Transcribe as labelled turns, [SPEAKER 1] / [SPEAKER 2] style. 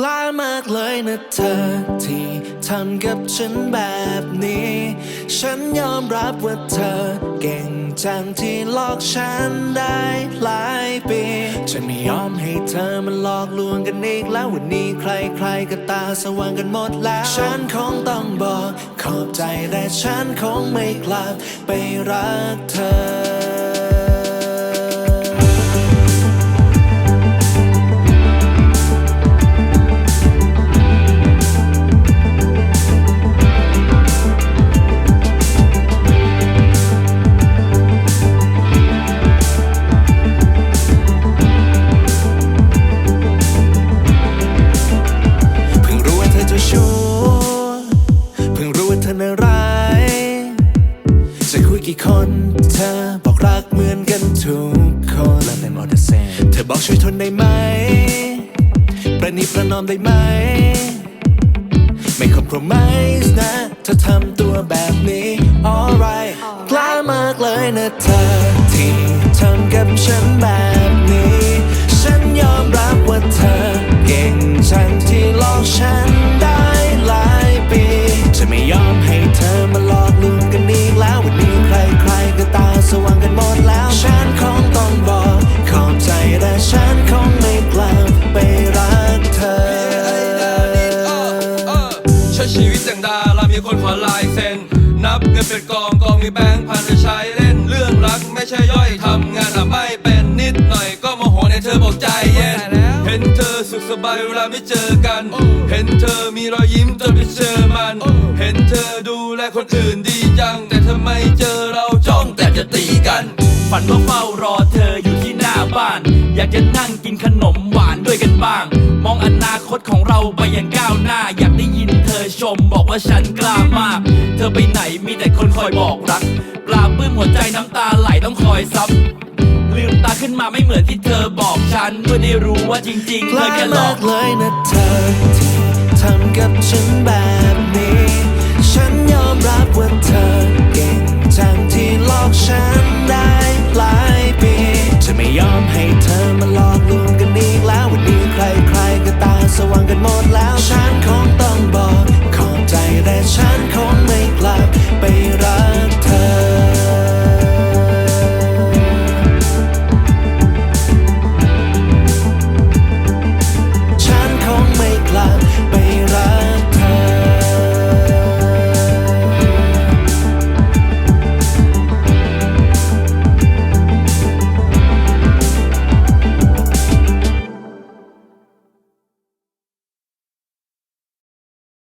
[SPEAKER 1] กล้ามากเลยนะเธอที่ทำกับฉันแบบนี้ ฉันยอมรับว่าเธอเก่งจังที่หลอกฉันได้หลายปีฉันไม่ยอมให้เธอมันหลอกลวงกันอีกแล้ววันนี้ใครๆก็ตาสว่างกันหมดแล้ว ฉันคงต้องบอกขอบใจแต่ฉันคงไม่กลับไปรักเธอ ว่าเธอน่าร้ายจะคุยกี่คนเธอบอกรักเหมือนกันทุกคน Love them all the same เธอบอกช่วยทนได้ไหม ประนีประนอมได้ไหม ไม่ compromise นะ เธอทำตัวแบบนี้ alright กล้ามากเลยนะเธอที่ทำกับฉันแบบนี้ จะไม่ยอมให้เธอมาหลอกลวงกันอีกแล้ว วันนี้ใครๆก็ตาสว่างกันหมดแล้ว ฉันคงต้องบอกขอบใจแต่ฉันคงไม่กลับไปรักเธอ
[SPEAKER 2] ใช้ชีวิตอย่างดารามีคนขอลายเซ็นนับเงินเป็นกองกองมีแบงค์พันไปใช้เล่นเรื่องรักไม่ใช่ย่อยทำงานอะไม่เป็นนิดหน่อยก็โมโหในเธอบอกใจเย็นเห็นเธอสุขสบายเวลาไม่เจอกัน เห็นเธอมีรอยยิ้มจนไปเจอมัน คนอื่นดีจัง แต่เธอไมเจอเราจ้องแต่จะตีกัน
[SPEAKER 3] ฝันว่าเฝ้ารอเธออยู่ที่หน้าบ้าน อยากจะนั่งกินขนมหวานด้วยกันบ้าง มองอนาคตของเราไปอย่างก้าวหน้า อยากได้ยินเธอชมบอกว่าฉันกล้ามาก เธอไปไหนมีแต่คนคอยบอกรัก ปลาปื้มหัวใจน้ำตาไหลต้องคอยซับลืมตาขึ้นมาไม่เหมือนที่เธอบอกฉันเมื่อได้รู้ว่าจริง ๆ เธอ
[SPEAKER 1] ล้า
[SPEAKER 3] แค่หลอก
[SPEAKER 1] กเลยนะเธอ ฉันคงไม่กลับไปรัก